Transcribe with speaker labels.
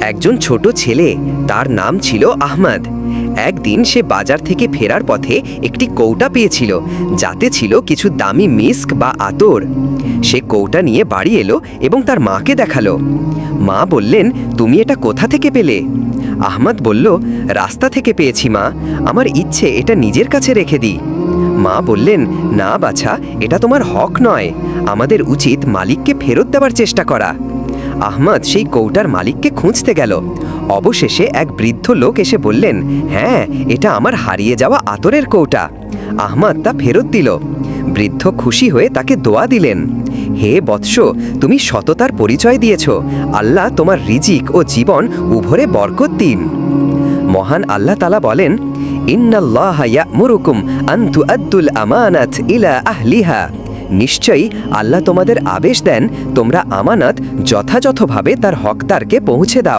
Speaker 1: একজন ছোট ছেলে, তার নাম ছিল আহমদ। একদিন সে বাজার থেকে ফেরার পথে একটি কৌটা পেয়েছিল, যাতে ছিল কিছু দামি মিস্ক বা আতর। সে কৌটা নিয়ে বাড়ি এলো এবং তার মাকে দেখাল। মা বললেন, তুমি এটা কোথা থেকে পেলে? আহমদ বলল, রাস্তা থেকে পেয়েছি মা। আমার ইচ্ছে এটা নিজের কাছে রেখে দিই। মা বললেন, না বাছা, এটা তোমার হক নয়। আমাদের উচিত মালিককে ফেরত দেওয়ার চেষ্টা করা। আহমদ সেই কৌটার মালিককে খুঁজতে গেল। অবশেষে এক বৃদ্ধ লোক এসে বললেন হ্যাঁ এটা আমার হারিয়ে যাওয়া আতরের কৌটা। আহমদ তা ফেরত দিল। বৃদ্ধ খুশি হয়ে তাকে দোয়া দিলেন, হে বৎস, তুমি সততার পরিচয় দিয়েছ। আল্লাহ তোমার রিজিক ও জীবন উভরে বরকত দিন। মহান আল্লাহ তালা বলেন, ইন্নাল্লাহ ইয়ামুরুকুম আন তুআদ্দুল আমানাত ইলা আহলিহা। নিশ্চয়ই আল্লাহ তোমাদের আবেশ দেন তোমরা আমানত যথাযথভাবে তার হকদারকে পৌঁছে দাও।